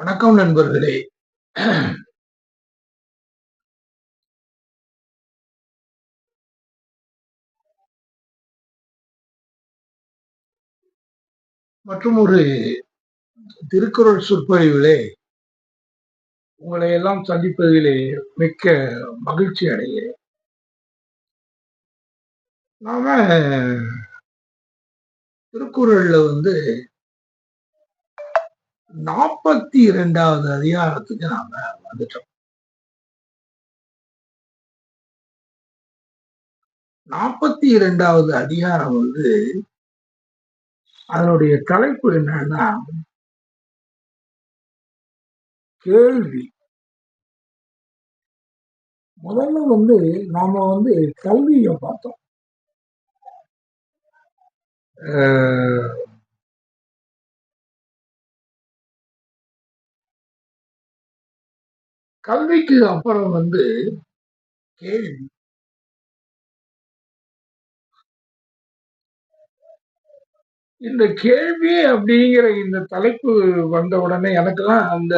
வணக்கம் நண்பர்களே. மற்றும் ஒரு திருக்குறள் சொற்பொழிவிலே உங்களை எல்லாம் சந்திப்பதிலே மிக்க மகிழ்ச்சி அடைகிறேன். நாம திருக்குறள்ல வந்து நாற்பத்தி இரண்டாவது அதிகாரத்துக்கு நாம வந்துட்டோம். நாற்பத்தி இரண்டாவது அதிகாரம் வந்து அதனுடைய தலைப்பு என்னன்னா கேள்வி. முதல்ல வந்து நாம வந்து கல்வியை பார்த்தோம். கல்விக்கு அப்புறம் வந்து கேள்வி. இந்த கேள்வி அப்படிங்கிற இந்த தலைப்பு வந்த உடனே எனக்கெல்லாம் அந்த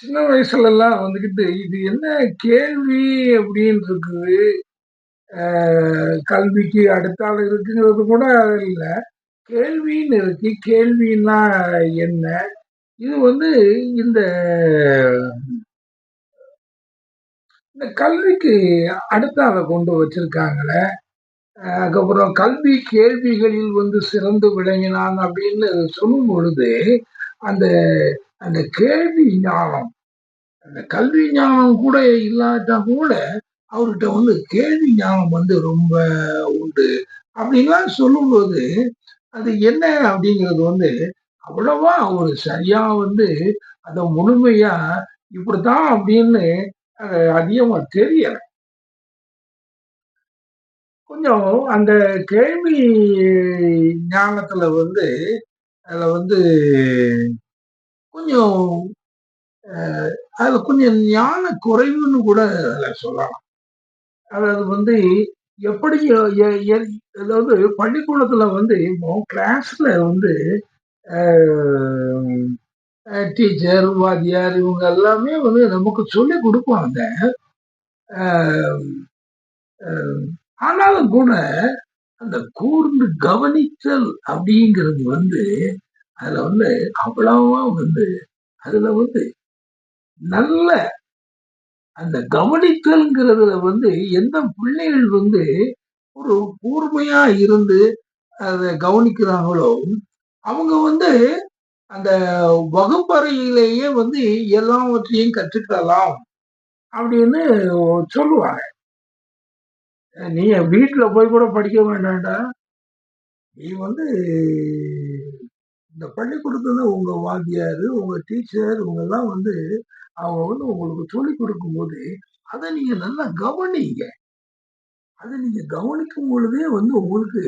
சின்ன வயசுல எல்லாம் வந்துக்கிட்டு இது என்ன கேள்வி அப்படின்னு இருக்குது கல்விக்கு அடுத்தாள் இருக்குங்கிறது கூட இல்லை. கேள்வின்னு இருக்கு. கேள்வின்னா என்ன? இது வந்து இந்த இந்த கல்விக்கு அடுத்தால கொண்டு வச்சிருக்காங்கள. அதுக்கப்புறம் கல்வி கேள்விகளில் வந்து சிறந்து விளங்கினான் அப்படின்னு சொல்லும் பொழுது அந்த அந்த கேள்வி ஞானம் அந்த கல்வி ஞானம் கூட இல்லாட்டா கூட அவர்கிட்ட வந்து கேள்வி ஞானம் வந்து ரொம்ப உண்டு. அப்படின்லாம் சொல்லும்போது அது என்ன அப்படிங்கிறது வந்து அவ்வளவா ஒரு சரியா வந்து அதை முழுமையா இப்படித்தான் அப்படின்னு அதிகமா தெரியல. கொஞ்சம் அந்த கேள்வி ஞானத்துல வந்து அதுல வந்து கொஞ்சம் அதுல கொஞ்சம் ஞான குறைவுன்னு கூட அதுல சொல்லலாம். அதாவது வந்து எப்படி அதாவது பள்ளிக்கூடத்துல வந்து இப்போ கிளாஸ்ல வந்து டீச்சர் வாத்தியார் இவங்க எல்லாமே வந்து நமக்கு சொல்லி கொடுப்பாங்க. ஆனாலும் கூட அந்த கூர்ந்து கவனித்தல் அப்படிங்கிறது வந்து அதுல வந்து அவ்வளவா வந்து அதுல வந்து நல்ல அந்த கவனித்தல்ங்கிறதுல வந்து எந்த பிள்ளைகள் வந்து ஒரு கூர்மையா இருந்து அதை கவனிக்கிறாங்களோ அவங்க வந்து அந்த வகுப்பறையிலேயே வந்து எல்லாவற்றையும் கற்றுக்கலாம் அப்படின்னு சொல்லுவாங்க. நீ வீட்டுல போய் கூட படிக்க வேண்டாம்டா. நீ வந்து இந்த பள்ளிக்கூடத்துல உங்க வாத்தியாரு உங்க டீச்சர் இவங்க எல்லாம் வந்து அவங்க வந்து உங்களுக்கு சொல்லி கொடுக்கும்போது அதை நீங்க நல்லா கவனிங்க. அதை நீங்க கவனிக்கும் பொழுதே வந்து உங்களுக்கு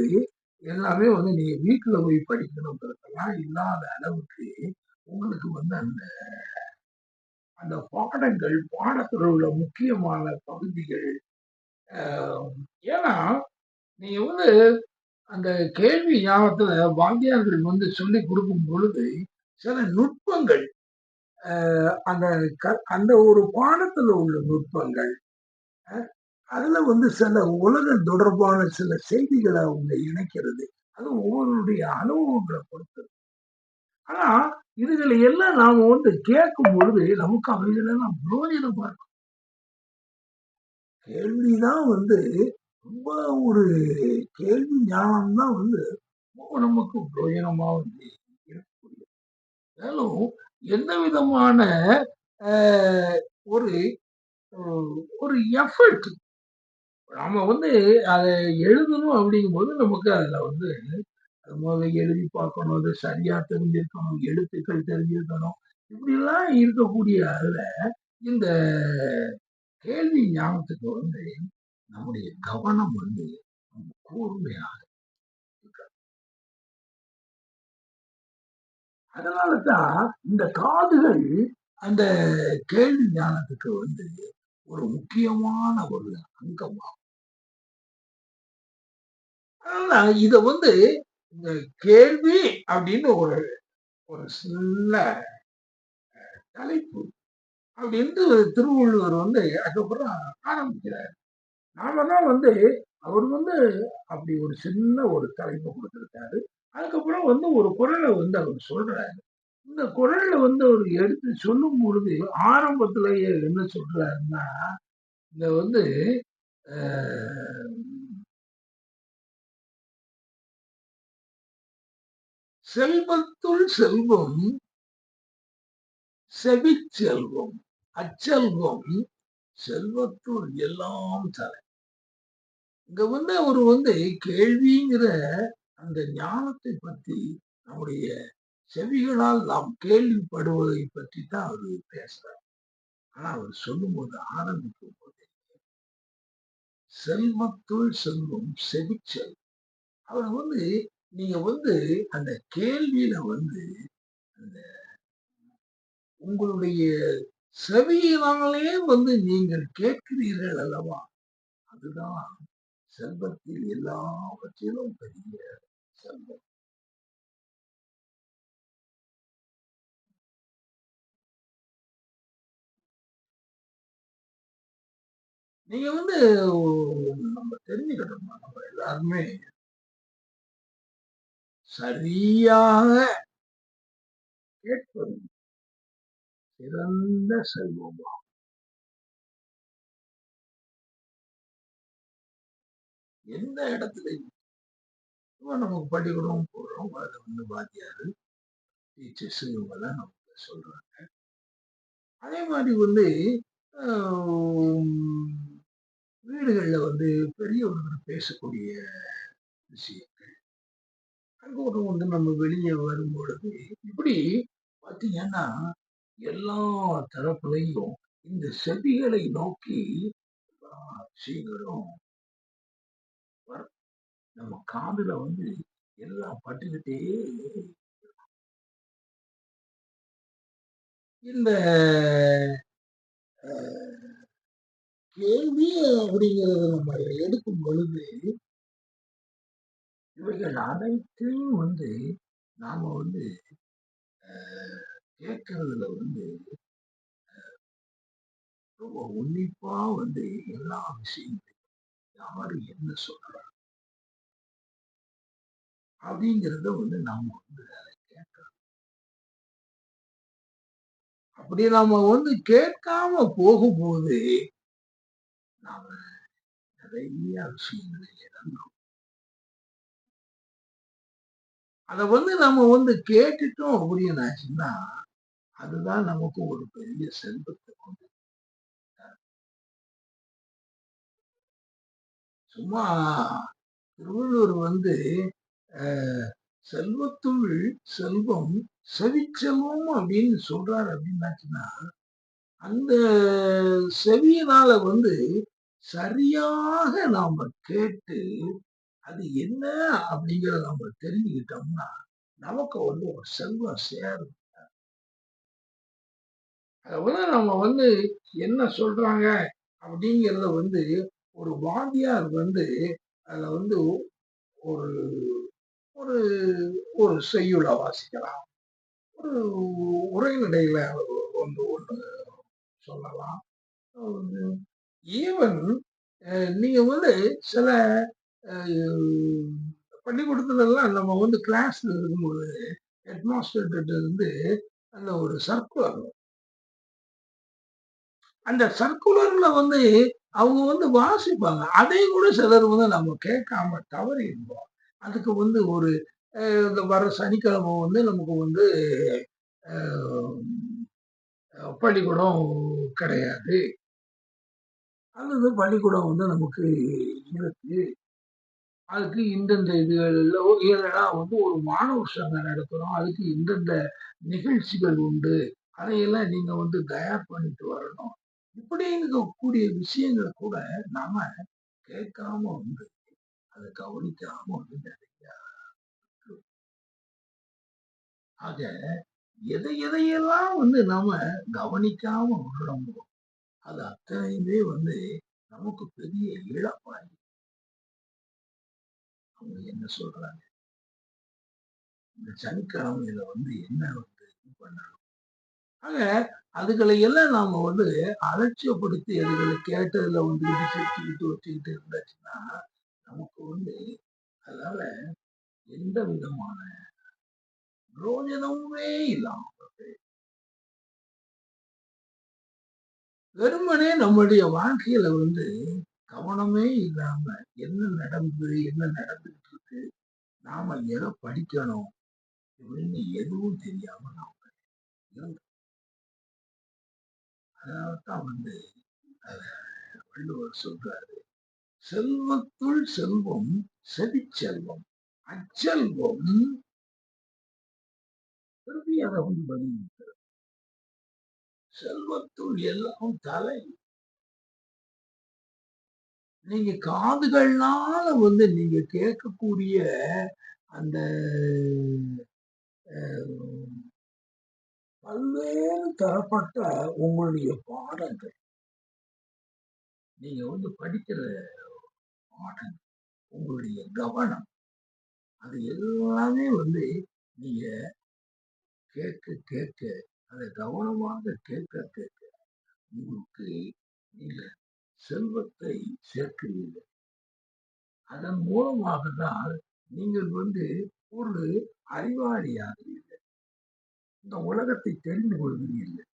எல்லாமே வந்து நீங்க வீட்டுல போய் படிக்கணுங்கிறதெல்லாம் இல்லாத அளவுக்கு உங்களுக்கு வந்து அந்த அந்த பாடங்கள் பாடத்தில் உள்ள முக்கியமான பகுதிகள் ஏன்னா நீங்க வந்து அந்த கேள்வி ஞாபகத்துல வாத்தியார்கள் வந்து சொல்லி கொடுக்கும் பொழுது சில நுட்பங்கள் அந்த அந்த ஒரு பாடத்துல உள்ள நுட்பங்கள் அதுல வந்து சில உலக தொடர்பான சில செய்திகளை அவங்க இணைக்கிறது. அது ஒவ்வொருடைய அனுபவங்களை பொறுத்தது ஆனா இதுகளை எல்லாம் நாம வந்து கேட்கும் பொழுது நமக்கு அவைகளெல்லாம் புரோஜனம் பார்க்கணும் கேள்விதான் வந்து ரொம்ப ஒரு கேள்வி ஞானம் தான் வந்து நமக்கு பிரயோஜனமா வந்து இருக்கக்கூடிய மேலும் எந்த விதமான ஒரு ஒரு எஃபர்ட் நாம வந்து அதை எழுதணும் அப்படிங்கும்போது நமக்கு அதுல வந்து முதல்ல எழுதி பார்க்கணும் அது சரியா தெரிஞ்சிருக்கணும் எழுத்துக்கள் தெரிஞ்சிருக்கணும். இப்படிலாம் இருக்கக்கூடிய அதுல இந்த கேள்வி ஞானத்துக்கு வந்து நம்முடைய கவனம் வந்து கூர்மையாக அதனால தான் இந்த காதுகள் அந்த கேள்வி ஞானத்துக்கு வந்து ஒரு முக்கியமான ஒரு அங்கமாகும். ஆனா இத வந்து இந்த கேள்வி அப்படின்னு ஒரு ஒரு சின்ன தலைப்பு அப்படின்ட்டு திருவள்ளுவர் வந்து அதுக்கப்புறம் ஆரம்பிக்கிறார். நாம தான் வந்து அவர் வந்து அப்படி ஒரு சின்ன ஒரு தலைப்பு கொடுத்துருக்காரு. அதுக்கப்புறம் வந்து ஒரு குரலை வந்து அவர் சொல்றாரு. இந்த குரல்ல வந்து அவர் எடுத்து சொல்லும் பொழுது ஆரம்பத்திலேயே என்ன சொல்றாருன்னா இந்த வந்து செல்வத்துள் செல்வம் செவிச்செல்வம் அச்செல்வம் செல்வத்துள் எல்லாம் தலை. இங்க வந்து அவர் வந்து கேள்விங்கிற அந்த ஞானத்தை பத்தி நம்முடைய செவிகளால் நாம் கேள்விப்படுவதை பற்றி தான் அவர் பேசுறார். ஆனா அவர் சொல்லும் போது ஆரம்பிக்கும் போது செல்வத்துள் செல்வம் செவிச்சல் அவர் வந்து நீங்க வந்து அந்த கேள்வியில வந்து அந்த உங்களுடைய செவியினாலே வந்து நீங்கள் கேட்கிறீர்கள் அல்லவா? அதுதான் செல்வத்தில் எல்லாவற்றிலும் பெரிய செல்வம். நீங்க வந்து நம்ம தெரிஞ்சுக்கிட்டோம்னா நம்ம எல்லாருமே. சரியாக கேட்பது சிறந்த செல்வமாகும். எந்த இடத்துலையும் நமக்கு பள்ளிக்கூடம் போடுறோம் அதை வந்து பாத்தியாரு டீச்சர்ஸ் இவங்கெல்லாம் நமக்கு சொல்றாங்க. அதே மாதிரி வந்து வீடுகளில் வந்து பெரியவர்கள் பேசக்கூடிய விஷயம். அங்கே வந்து நம்ம வெளியே வரும்பொழுது இப்படி பார்த்தீங்கன்னா எல்லா தரப்புலையும் இந்த செவிகளை நோக்கி விஷயங்களும் நம்ம காதுல வந்து எல்லாம் பட்டுக்கிட்டே இந்த கேள்வி அப்படிங்கிறத நம்ம எடுக்கும் பொழுது இவைகள் அனைத்தையும் வந்து நாம வந்து கேட்கறதுல வந்து ரொம்ப உன்னிப்பா வந்து எல்லா விஷயங்களையும் யார் என்ன சொல்றாங்க அப்படிங்கிறத வந்து நாம வந்து கேட்கணும் அப்படி நாம வந்து கேட்காம போகும்போது நாம நிறைய விஷயங்களை இழந்தோம் அதை வந்து நம்ம வந்து கேட்டுட்டோம் அப்படின்னாச்சுன்னா அதுதான் நமக்கு ஒரு பெரிய செல்வத்தை கொண்டு சும்மா திருவள்ளுவர் வந்து செல்வத்துள் செல்வம் செவிச்செல்வம் அப்படின்னு சொல்றாரு அப்படின்னாச்சுன்னா அந்த செவியினால வந்து சரியாக நாம கேட்டு அது என்ன அப்படிங்கிறத நம்ம தெரிஞ்சுக்கிட்டோம்னா நமக்கு வந்து ஒரு செல்வம் சேரும். அதை நம்ம வந்து என்ன சொல்றாங்க அப்படிங்கிறத வந்து ஒரு வாத்தியார் வந்து அதுல வந்து ஒரு ஒரு ஒரு செய்யுள வாசிக்கலாம். ஒரு உரைநடையில ஒன்று ஒன்று சொல்லலாம். ஈவன் நீங்க வந்து சில பள்ளிக்கூடத்துலலாம் நம்ம வந்து கிளாஸ்ல இருக்கும்போது ஹெட்மாஸ்டர்கிட்ட இருந்து அந்த ஒரு சர்க்குலர் அந்த சர்க்குலர்ல வந்து அவங்க வந்து வாசிப்பாங்க. அதை கூட சிலர் வந்து நம்ம கேட்காம தவறி இருப்போம் அதுக்கு வந்து ஒரு இந்த வர சனிக்கிழமை வந்து நமக்கு வந்து பள்ளிக்கூடம் கிடையாது. அல்லது பள்ளிக்கூடம் வந்து நமக்கு இருக்கு. அதுக்கு இந்தந்த இதுகளில் இல்லைன்னா வந்து ஒரு மாணவர் சங்கம் நடக்கிறோம் அதுக்கு இந்தந்த நிகழ்ச்சிகள் உண்டு. அதையெல்லாம் நீங்க வந்து தயார் பண்ணிட்டு வரணும். இப்படிங்கக்கூடிய விஷயங்களை கூட நாம கேட்காம வந்து அதை கவனிக்காம வந்து நிறைய ஆக எதை எதையெல்லாம் வந்து நாம கவனிக்காம விடுறோமோ அது அத்தனையுமே வந்து நமக்கு பெரிய இழப்பாய் அவங்க என்ன சொல்றாங்க? இந்த சனிக்கிழமையில வந்து என்ன வந்து இது பண்ணணும்? ஆக அதுகளை எல்லாம் நாம வந்து அலட்சியப்படுத்தி அதுகளை கேட்டதுல வந்து சிரிச்சுக்கிட்டு வச்சுக்கிட்டு இருந்தாச்சுன்னா நமக்கு வந்து அதனால எந்த விதமான பிரயோஜனமுமே இல்லாம வெறுமனே நம்முடைய வாழ்க்கையில வந்து கவனமே இல்லாம என்ன நடந்தது என்ன நடந்துகிட்டு இருக்கு நாம எதை படிக்கணும் அப்படின்னு எதுவும் தெரியாம நாம அதனால்தான் வந்து அத வள்ளுவர் சொல்றாரு செல்வத்துள் செல்வம் செவிச்செல்வம் அச்செல்வம் திருப்பி அதை வந்து பதில் செல்வத்துள் எல்லாம் தலை. நீங்க காதுகள்னால வந்து நீங்க கேட்கக்கூடிய அந்த பல்வேறு தரப்பட்ட உங்களுடைய பாடங்கள். நீங்க வந்து படிக்கிற பாடங்கள் உங்களுடைய கவனம் அது எல்லாமே வந்து நீங்க கேட்க கேட்க அதை கவனமாக கேட்க கேட்க உங்களுக்கு நீங்க செல்வத்தை சேர்க்கிறீர்கள். அதன் மூலமாக தான் நீங்கள் வந்து ஒரு அறிவாளியாகிறீர்கள் இந்த உலகத்தை தெரிந்து கொள்கிறீர்கள்.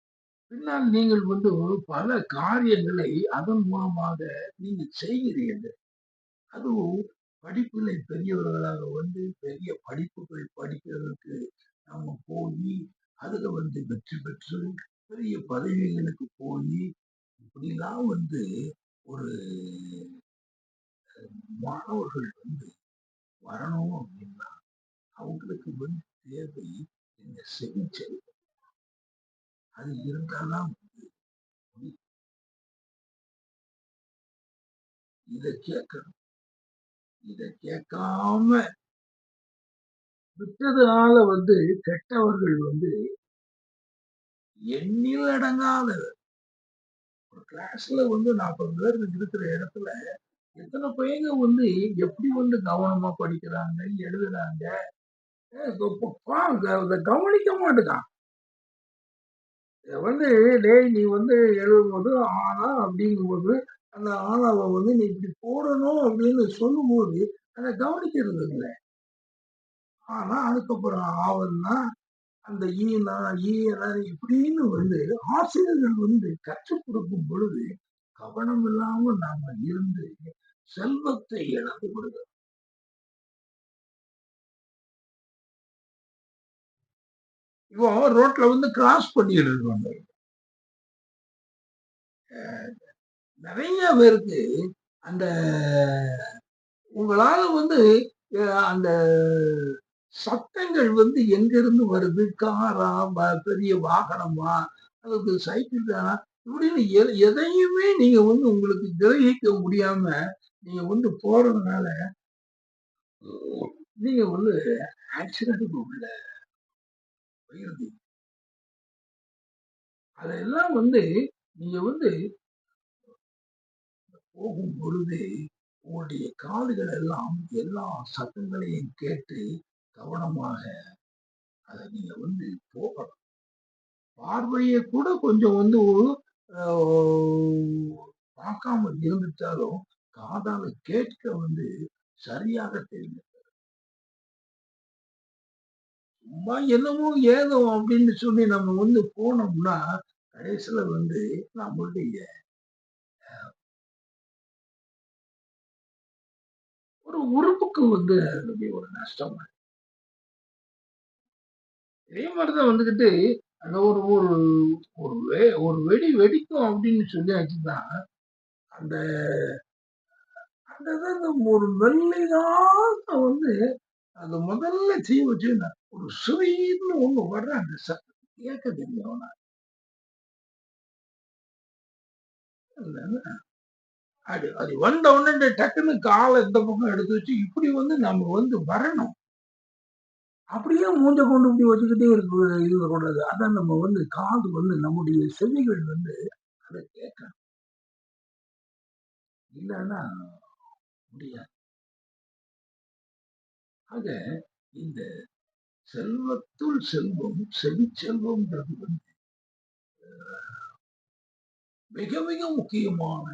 பின்னால் நீங்கள் வந்து பல காரியங்களை அதன் மூலமாக நீங்கள் செய்கிறீர்கள். அதுவும் படிப்பில் பெரியவர்களாக வந்து பெரிய படிப்புகள் படிக்கிறதுக்கு நம்ம போய் அதுல வந்து வெற்றி பெற்று பெரிய பதவிகளுக்கு போய் இப்படிலாம் வந்து ஒரு மாணவர்கள் வந்து வரணும் அப்படின்னா அவங்களுக்கு வந்து தேவை இந்த செவிச்சல் அது இருந்தால்தான் வந்து இதை கேட்கணும். இதை கேட்காம விட்டதுனால வந்து கெட்டவர்கள் வந்து எண்ணில் அடங்காத கிளாஸ்ல வந்து நாற்பது பேர் இருக்கிற இடத்துல எத்தனை பையங்க வந்து எப்படி வந்து கவனமா படிக்கிறாங்க எழுதுறாங்க? கவனிக்க மாட்டுக்கான். வந்து டேய் நீ வந்து எழுதும்போது ஆனா அப்படிங்கும்போது அந்த ஆனாவை வந்து நீ இப்படி போடணும் அப்படின்னு சொல்லும்போது அதை கவனிக்கிறது இல்லை. ஆனா அதுக்கப்புறம் ஆவல்னா அந்த ஈனா ஈனா இப்படின்னு வந்து ஆசிரியர்கள் வந்து கற்றுக் கொடுக்கும் பொழுது கவனம் இல்லாம நாம இருந்து செல்வத்தை இழந்து விடுகிறோம். இப்போ ரோட்ல வந்து கிராஸ் பண்ணிட்டு இருக்காங்க. நிறைய பேருக்கு அந்த உங்களால வந்து அந்த சத்தங்கள் வந்து எங்கிருந்து வருது? காரா பெரிய வாகனமா அல்லது சைக்கிள் தானா? இப்படின்னு எதையுமே நீங்க வந்து உங்களுக்கு கிரகிக்க முடியாம நீங்க வந்து போறதுனால நீங்க வந்து ஆக்சிடென்ட் உள்ள போயிருது அதெல்லாம் வந்து நீங்க வந்து போகும் பொழுது உங்களுடைய காதுகள் எல்லாம் எல்லா சத்தங்களையும் கேட்டு கவனமாக அதை நீங்க வந்து போகணும். பார்வையை கூட கொஞ்சம் வந்து ஆஹ், பார்க்காம இருந்துட்டாலும் காதால கேட்க வந்து சரியாக தெரிஞ்சு சும்மா என்னமோ ஏதோ அப்படின்னு சொல்லி நம்ம வந்து போனோம்னா கடைசியில வந்து நம்மளுடைய ஒரு உறுப்புக்கு வந்து அதனுடைய ஒரு நஷ்டம் இதே மாதிரிதான் வந்துகிட்டு அந்த ஒரு ஒரு ஒரு வே- ஒரு வெடி வெடிக்கும் அப்படின்னு சொல்லியாச்சுன்னா அந்த அந்த அந்த ஒரு மெல்லிதாக வந்து அது முதல்ல தீ வச்சு ஒரு சுவீர்னு ஒண்ணு வர்ற அந்த சத்தம் கேட்க தெரியும் அது அது வந்த உடனே டக்குன்னு காலை இந்த பக்கம் எடுத்து வச்சு இப்படி வந்து நம்ம வந்து வரணும். அப்படியே மூஞ்ச கொண்டு இப்படி வச்சுக்கிட்டே இருக்கு இது கூடாது அதான் நம்ம வந்து காது வந்து நம்முடைய செவிகள் வந்து அதை கேட்கணும். இல்லைன்னா முடியாது. ஆக இந்த செல்வத்துள் செல்வம் செவிச்செல்வம்ன்றது வந்து மிக மிக முக்கியமான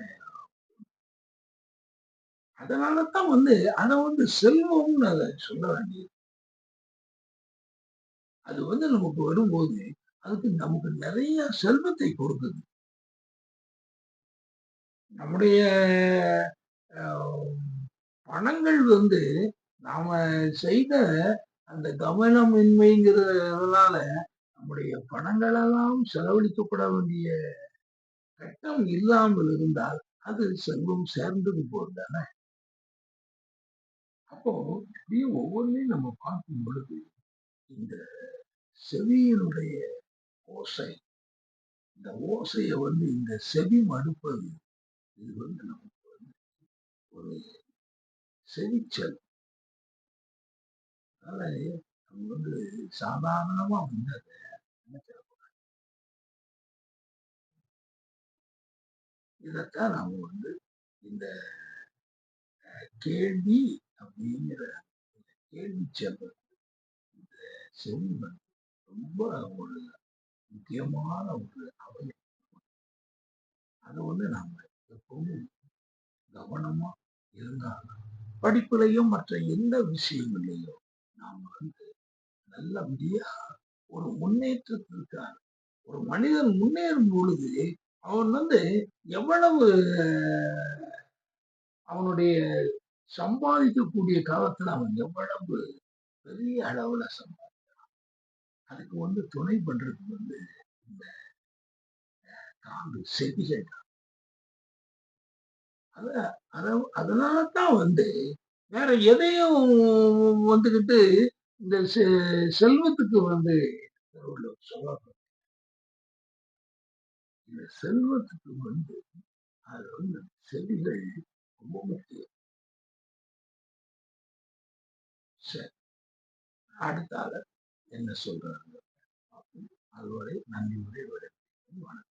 அதனாலதான் வந்து அதை வந்து செல்வம்னு அதை சொல்ல வேண்டியது. அது வந்து நமக்கு வரும்போது அதுக்கு நமக்கு நிறைய செல்வத்தை கொடுக்குது. நம்முடைய பணங்கள் வந்து நாம செய்த அந்த கவனமின்மைங்கிறதுனால நம்முடைய பணங்களெல்லாம் செலவழிக்கப்பட வேண்டிய கட்டம் இல்லாமல் இருந்தால் அது செல்வம் சேர்ந்தது போல் தானே? அப்போ இப்படியே ஒவ்வொன்றையும் நம்ம பார்க்கும் பொழுது இந்த செவியினுடைய ஓசை. இந்த ஓசையை வந்து இந்த செவி மடுப்பது. இது வந்து நமக்கு வந்து ஒரு செவிச்சல். அதனால நம்ம வந்து சாதாரணமா வந்து அதை நினைச்சிடக்கூடாது இதைத்தான் நாம வந்து இந்த கேள்வி அப்படிங்கிற கேள்வி செல்வது இந்த செவி வந்து ரொம்ப ஒரு முக்கியமான ஒரு அவயம் அதை வந்து நாம எப்பவும் கவனமா இருந்தாலும் படிப்புலையும் மற்ற எந்த விஷயங்களையும் நாம் வந்து நல்லபடியா ஒரு முன்னேற்றத்திற்கான ஒரு மனிதன் முன்னேறும் பொழுது அவன் வந்து எவ்வளவு அவனுடைய சம்பாதிக்கக்கூடிய காலத்துல அவன் எவ்வளவு பெரிய அளவுல சம்பாதி அதுக்கு வந்து துணை பண்றதுக்கு வந்து இந்த காது செவிகள் அதனால தான் வந்து வேற எதையும் வந்துக்கிட்டு இந்த செல்வத்துக்கு வந்து சொல்லப்படும் இந்த செல்வத்துக்கு வந்து அது வந்து செடிகள் ரொம்ப முக்கியம். சரி அடுத்தால என்ன சொல்றாங்க? அதுவரை நன்றி உரை வணக்கம்